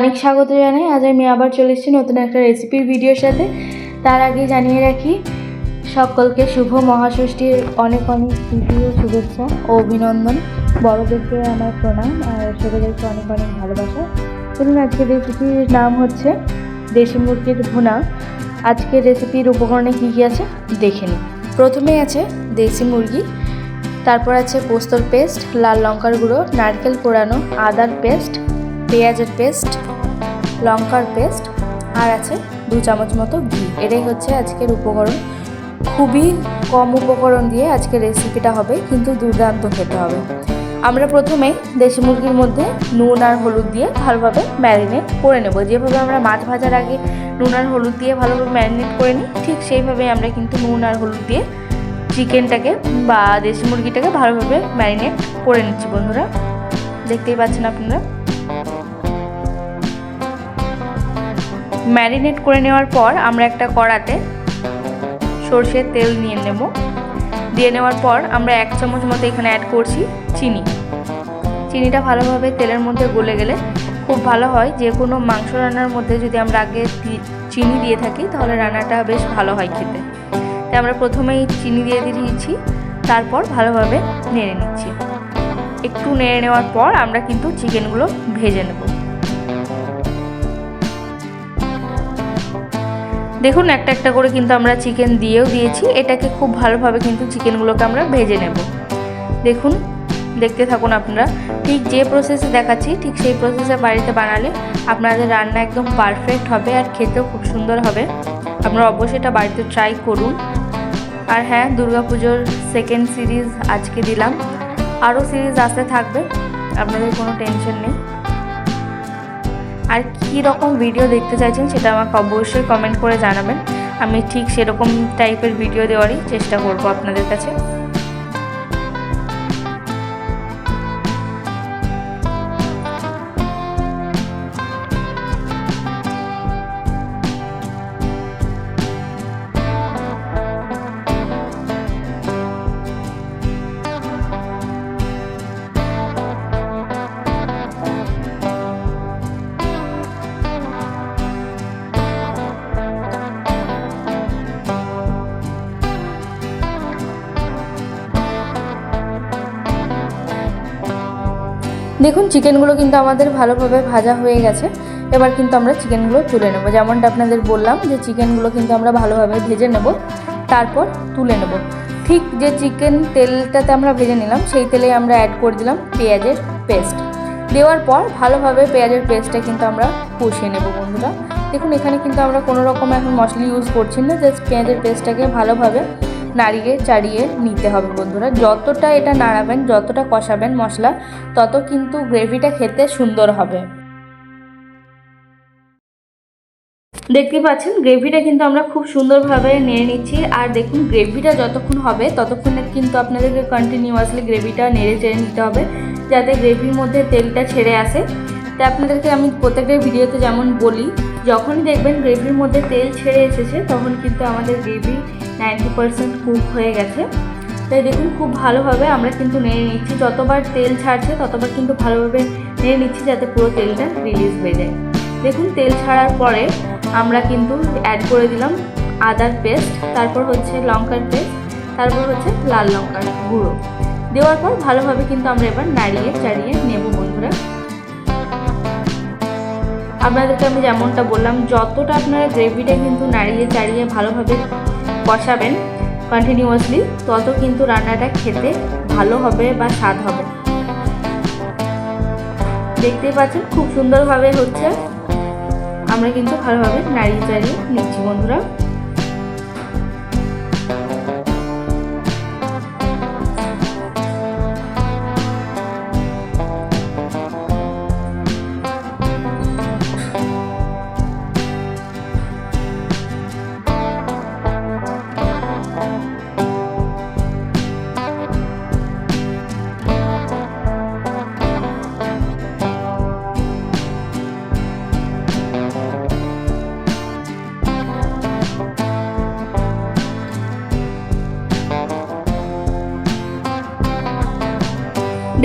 অনেক স্বাগত জানাই। আজ আমি আবার চলে এসেছি নতুন একটা রেসিপির ভিডিওর সাথে। তার আগে জানিয়ে রাখি, সকলকে শুভ মহাষষ্ঠীর অনেক অনেক প্রীতি ও শুভেচ্ছা ও অভিনন্দন। বড়দেরকে আমার প্রণাম আর ছোটোদেরকে অনেক অনেক ভালোবাসা। চলুন, আজকের রেসিপির নাম হচ্ছে দেশি মুরগির ভুনা। আজকের রেসিপির উপকরণে কী কী আছে দেখে নিই। প্রথমেই আছে দেশি মুরগি, তারপর আছে পোস্তর পেস্ট, লাল লঙ্কার গুঁড়ো, নারকেল পোড়ানো, আদার পেস্ট পেঁয়াজের পেস্ট, লঙ্কার পেস্ট, আর আছে দু চামচ মতো ঘি। এটাই হচ্ছে আজকের উপকরণ। খুবই কম উপকরণ দিয়ে আজকের রেসিপিটা হবে, কিন্তু দুর্দান্ত খেতে হবে। আমরা প্রথমে দেশি মুরগির মধ্যে নুন আর হলুদ দিয়ে ভালোভাবে ম্যারিনেট করে নেব। যেভাবে আমরা মাছ ভাজার আগে নুন আর হলুদ দিয়ে ভালোভাবে ম্যারিনেট করে নিই, ঠিক সেইভাবেই আমরা কিন্তু নুন আর হলুদ দিয়ে চিকেনটাকে বা দেশি মুরগিটাকে ভালোভাবে ম্যারিনেট করে নিচ্ছি, বন্ধুরা। দেখতেই পাচ্ছেন আপনারা? ম্যারিনেট করে নেওয়ার পর আমরা একটা কড়াতে সর্ষের তেল নিয়ে নেব। দিয়ে নেওয়ার পর আমরা এক চামচ মতো এখানে অ্যাড করছি চিনি। চিনিটা ভালোভাবে তেলের মধ্যে গলে গেলে খুব ভালো হয়। যে কোনো মাংস রান্নার মধ্যে যদি আমরা আগে চিনি দিয়ে থাকি, তাহলে রান্নাটা বেশ ভালো হয় খেতে। তাই আমরা প্রথমেই চিনি দিয়ে দিয়েছি, তারপর ভালোভাবে নেড়ে নিচ্ছি। একটু নেড়ে নেওয়ার পর আমরা কিন্তু চিকেনগুলো ভেজে নেব। দেখুন, একটা একটা করে কিন্তু আমরা চিকেন দিয়েও দিয়েছি। এটাকে খুব ভালোভাবে কিন্তু চিকেনগুলোকে আমরা ভেজে নেব। দেখুন, দেখতে থাকুন আপনারা। ঠিক যে প্রসেসে দেখাচ্ছি, ঠিক সেই প্রসেসে বাড়িতে বানালে আপনাদের রান্না একদম পারফেক্ট হবে আর খেতেও খুব সুন্দর হবে। আপনারা অবশ্যই এটা বাড়িতে ট্রাই করুন। আর হ্যাঁ দুর্গাপুজোর সেকেন্ড সিরিজ আজকে দিলাম। আরও সিরিজ আসতে থাকবে, আপনাদের কোনো টেনশন নেই। আর কী রকম ভিডিও দেখতে চাইছেন সেটা আমাকে অবশ্যই কমেন্ট করে জানাবেন। আমি ঠিক সেরকম টাইপের ভিডিও দেওয়ারই চেষ্টা করব আপনাদের কাছে। দেখুন চিকেনগুলো কিন্তু আমাদের ভালোভাবে ভাজা হয়ে গেছে। এবার কিন্তু আমরা চিকেনগুলো তুলে নেব। যেমনটা আপনাদের বললাম যে চিকেনগুলো কিন্তু আমরা ভালোভাবে ভেজে নেব, তারপর তুলে নেব। ঠিক যে চিকেন তেলটাতে আমরা ভেজে নিলাম, সেই তেলে আমরা অ্যাড করে দিলাম পেঁয়াজের পেস্ট দেওয়ার পর ভালোভাবে পেঁয়াজের পেস্টটা কিন্তু আমরা কষিয়ে নেব বন্ধুরা। দেখুন, এখানে কিন্তু আমরা কোনো রকম এখন মশলা ইউজ করছি না জাস্ট পেঁয়াজের পেস্টটাকে ভালোভাবে নাড়িয়ে চাড়িয়ে নিতে হবে বন্ধুরা। যতটা এটা নাড়াবেন, যতটা কষাবেন মশলা, তত কিন্তু গ্রেভিটা খেতে সুন্দর হবে। দেখতে পাচ্ছেন, গ্রেভিটা কিন্তু আমরা খুব সুন্দরভাবে নিয়ে নিচ্ছি। আর দেখুন, গ্রেভিটা যতক্ষণ হবে, ততক্ষণে কিন্তু আপনাদেরকে কন্টিনিউয়াসলি গ্রেভিটা নেড়ে চেড়ে নিতে হবে, যাতে গ্রেভির মধ্যে তেলটা ছেড়ে আসে। তাই আপনাদেরকে আমি প্রত্যেকটা ভিডিওতে যেমন বলি, যখনই দেখবেন গ্রেভির মধ্যে তেল ছেড়ে এসেছে, তখন কিন্তু আমাদের গ্রেভি নাইনটি পারসেন্ট কুক হয়ে গেছে। তাই দেখুন, খুব ভালোভাবে আমরা কিন্তু নেড়ে নিচ্ছি। যতবার তেল ছাড়ছে, ততবার কিন্তু ভালোভাবে নেড়ে নিচ্ছি যাতে পুরো তেলটা রিলিজ হয়ে যায়। দেখুন, তেল ছাড়ার পরে আমরা কিন্তু অ্যাড করে দিলাম আদার পেস্ট তারপর হচ্ছে লঙ্কার পেস্ট তারপর হচ্ছে লাল লঙ্কার গুঁড়ো। দেওয়ার পর ভালোভাবে কিন্তু আমরা এবার নাড়িয়ে চাড়িয়ে নেব বন্ধুরা। আপনাদেরকে আমি যেমনটা বললাম, যতটা আপনারা গ্রেভিটা কিন্তু নাড়িয়ে চাড়িয়ে ভালোভাবে কষাবেন কন্টিনিউয়াসলি তত কিন্তু রান্নাটা খেতে ভালো হবে বা স্বাদ হবে। দেখতেই পাচ্ছেন, খুব সুন্দরভাবে হচ্ছে। আমরা কিন্তু ভালোভাবে নাড়িয়ে চাড়িয়ে নিচ্ছি বন্ধুরা।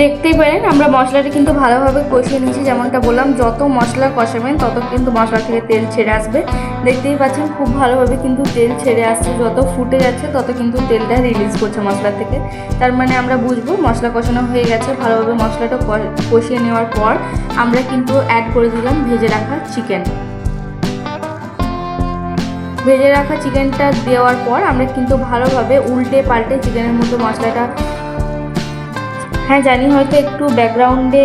দেখতেই পারেন আমরা মশলাটা কিন্তু ভালোভাবে কষিয়ে নিয়েছি, যেমনটা বললাম, যত মশলা কষাবেন, তত কিন্তু মশলা থেকে তেল ছেড়ে আসবে। দেখতেই পাচ্ছেন, খুব ভালোভাবে কিন্তু তেল ছেড়ে আসছে, যত ফুটে যাচ্ছে, তত কিন্তু তেলটা রিলিজ করছে মশলা থেকে। তার মানে আমরা বুঝব, মশলা কষানো হয়ে গেছে, ভালোভাবে মশলাটা কষিয়ে নেওয়ার পর আমরা কিন্তু অ্যাড করে দিলাম ভেজে রাখা চিকেন ভেজে রাখা চিকেনটা দেওয়ার পর আমরা কিন্তু ভালোভাবে উল্টে পাল্টে চিকেনের মধ্যে মশলাটা হ্যাঁ জানি হয়তো একটু ব্যাকগ্রাউন্ডে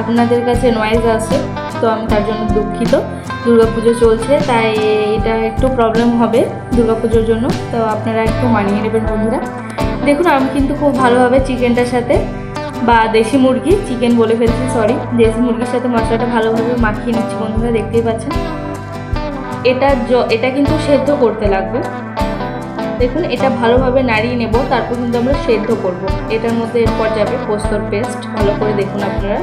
আপনাদের কাছে নয়েজ আসে তো আমি তার জন্য দুঃখিত। দুর্গাপুজো চলছে, তাই এটা একটু প্রবলেম হবে দুর্গাপুজোর জন্য, তো আপনারা একটু মানিয়ে নেবেন বন্ধুরা। দেখুন, আমি কিন্তু খুব ভালোভাবে চিকেনটার সাথে, বা দেশি মুরগি, চিকেন বলে ফেলছি সরি দেশি মুরগির সাথে মশলাটা ভালোভাবে মাখিয়ে নিচ্ছি বন্ধুরা, দেখতেই পাচ্ছেন। এটা এটা কিন্তু সেদ্ধ করতে লাগবে। দেখুন, এটা ভালোভাবে নাড়িয়ে নেব, তারপর কিন্তু আমরা সেদ্ধ করব। এটার মধ্যে এরপর যাবে পোস্তর পেস্ট, ভালো করে দেখুন আপনারা।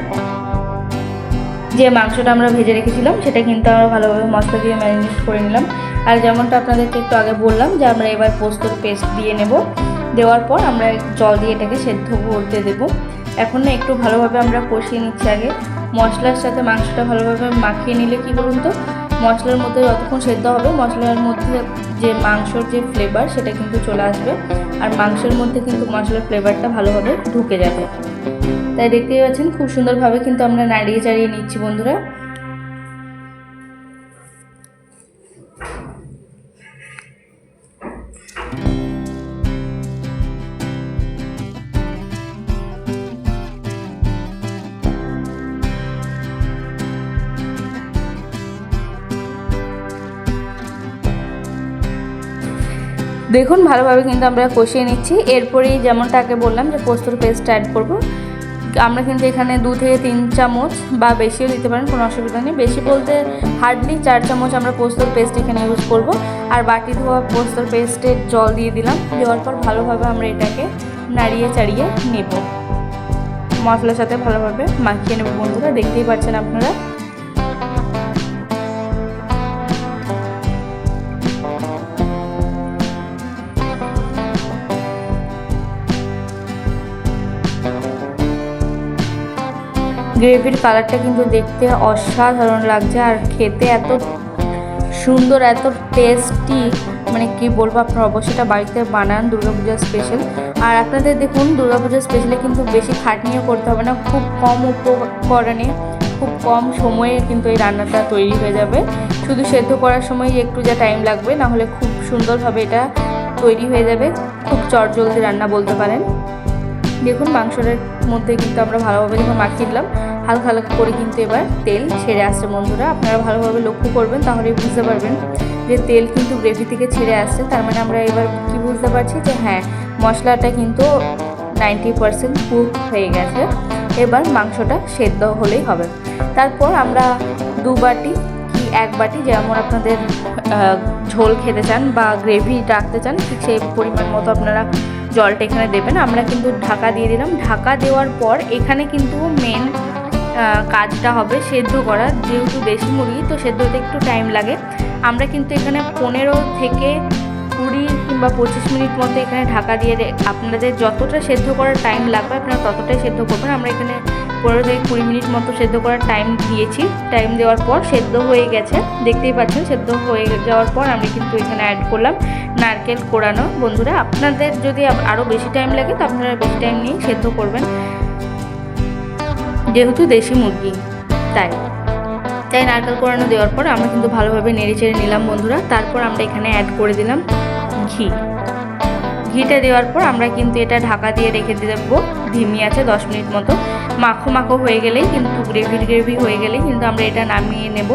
যে মাংসটা আমরা ভেজে রেখেছিলাম, সেটা কিন্তু আমরা ভালোভাবে মশলা দিয়ে ম্যারিনেট করে নিলাম। আর যেমনটা আপনাদেরকে একটু আগে বললাম যে আমরা এবার পোস্তর পেস্ট দিয়ে নেব। দেওয়ার পর আমরা জল দিয়ে এটাকে সেদ্ধ করতে দেব। এখন না একটু ভালোভাবে আমরা কষিয়ে নিচ্ছি আগে। মশলার সাথে মাংসটা ভালোভাবে মাখিয়ে নিলে কি বলুন তো? মশলার মধ্যে যতক্ষণ সেদ্ধ হবে, মশলার মধ্যে যে মাংসর যে ফ্লেভার সেটা কিন্তু চলে আসবে। আর মাংসের মধ্যে কিন্তু মশলার ফ্লেভারটা ভালোভাবে ঢুকে যাবে। তাই দেখতেই পাচ্ছেন, খুব সুন্দরভাবে কিন্তু আমরা নাড়িয়ে চাড়িয়ে নিচ্ছি বন্ধুরা। দেখুন, ভালোভাবে কিন্তু আমরা কষিয়ে নিচ্ছি। এরপরেই যেমনটা আগে বললাম যে পোস্তর পেস্ট অ্যাড করব। আমরা কিন্তু এখানে দু থেকে তিন চামচ বা বেশিও দিতে পারেন, কোনো অসুবিধা নেই। বেশি বলতে হার্ডলি চার চামচ আমরা পোস্তর পেস্ট এখানে ইউজ করব। আর বাটি ধোয়া পোস্তর পেস্টের জল দিয়ে দিলাম। দেওয়ার পর ভালোভাবে আমরা এটাকে নাড়িয়ে চাড়িয়ে নেব। মশলার সাথে ভালোভাবে মাখিয়ে নেব, বন্ধুরা। দেখতেই পাচ্ছেন আপনারা। গ্রেভির কালারটা কিন্তু দেখতে অসাধারণ লাগছে আর খেতে এত সুন্দর, এত টেস্টি মানে কি বলব আপনারা অবশ্যই এটা বাড়িতে বানান, দুর্গাপূজা স্পেশাল আর আপনাদের দেখুন, দুর্গাপূজা স্পেশালে কিন্তু বেশি খাটনিও করতে হবে না, খুব কম উপকরণে, খুব কম সময়ে কিন্তু এই রান্নাটা তৈরি হয়ে যাবে। শুধু সেদ্ধ করার সময় একটু যা টাইম লাগবে না হলে খুব সুন্দরভাবে এটা তৈরি হয়ে যাবে। খুব চটজলদি রান্না বলতে পারেন। দেখুন, মাংসটার মধ্যে কিন্তু আমরা ভালোভাবে যখন মাখিয়ে দিলাম। হালকা হালকা করে কিন্তু এবার তেল ছেড়ে আসছে বন্ধুরা। আপনারা ভালোভাবে লক্ষ্য করবেন তাহলেই বুঝতে পারবেন যে তেল কিন্তু গ্রেভি থেকে ছেড়ে আসছে। তার মানে আমরা এবার কি বুঝতে পারছি যে হ্যাঁ মশলাটা কিন্তু নাইনটি পারসেন্ট কুক হয়ে গেছে। এবার মাংসটা সেদ্ধ হলেই হবে। তারপর আমরা দু বাটি কি এক বাটি যেমন আপনাদের ঝোল খেতে চান বা গ্রেভি রাখতে চান, ঠিক সেই পরিমাণ মতো আপনারা জলটা এখানে দেবেন। আমরা কিন্তু ঢাকা দিয়ে দিলাম। ঢাকা দেওয়ার পর এখানে কিন্তু মেন কাজটা হবে সেদ্ধ করা, যেহেতু দেশি মুরগি, তো সেদ্ধ হতে একটু টাইম লাগে। আমরা কিন্তু এখানে পনেরো থেকে কুড়ি কিংবা পঁচিশ মিনিট মতো এখানে ঢাকা দিয়ে আপনাদের যতটা সেদ্ধ করার টাইম লাগবে, আপনারা ততটাই সেদ্ধ করবেন। আমরা এখানে পনেরো থেকে কুড়ি মিনিট মতো সেদ্ধ করার টাইম দিয়েছি। টাইম দেওয়ার পর সেদ্ধ হয়ে গেছে। দেখতেই পাচ্ছেন, সেদ্ধ হয়ে যাওয়ার পর আমি কিন্তু এখানে অ্যাড করলাম নারকেল কোড়ানো বন্ধুরা, আপনাদের যদি আরও বেশি টাইম লাগে, তো আপনারা বেশি টাইম নিয়ে সেদ্ধ করবেন। যেহেতু দেশি মুরগি, তাই। তাই নারকেল কোড়ানো দেওয়ার পর আমরা কিন্তু ভালোভাবে নেড়ে চেড়ে নিলাম বন্ধুরা। তারপর আমরা এখানে অ্যাড করে দিলাম ঘি। ঘিটা দেওয়ার পর আমরা কিন্তু এটা ঢাকা দিয়ে রেখে দেবো। ধিমি আছে দশ মিনিট মতো। মাখো মাখো হয়ে গেলেই কিন্তু গ্রেভি গ্রেভি হয়ে গেলেই কিন্তু আমরা এটা নামিয়ে নেব।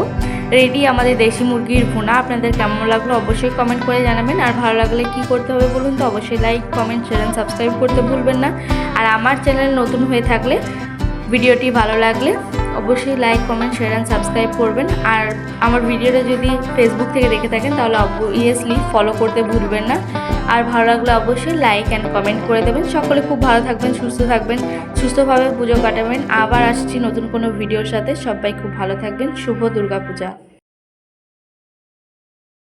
রেডি আমাদের দেশি মুরগির ভুনা। আপনাদের কেমন লাগল অবশ্যই কমেন্ট করে জানাবেন। আর ভালো লাগলে কি করতে হবে বলুন তো? অবশ্যই লাইক কমেন্ট শেয়ার সাবস্ক্রাইব করতে ভুলবেন না। আর আমার চ্যানেল নতুন হয়ে থাকলে ভিডিওটি ভালো লাগলে অবশ্যই like comment share and subscribe করবেন। আর আমার ভিডিওটা যদি ফেসবুক থেকে দেখে থাকেন, তাহলে অবভিয়াসলি ফলো করতে ভুলবেন না। আর ভালো লাগলে অবশ্যই লাইক অ্যান্ড কমেন্ট করে দেবেন। সকলে খুব ভালো থাকবেন, সুস্থ থাকবেন, সুস্থভাবে পুজো কাটাবেন। আবার আসছি নতুন কোনো ভিডিওর সাথে। সবাই খুব ভালো থাকবেন। শুভ দুর্গাপূজা।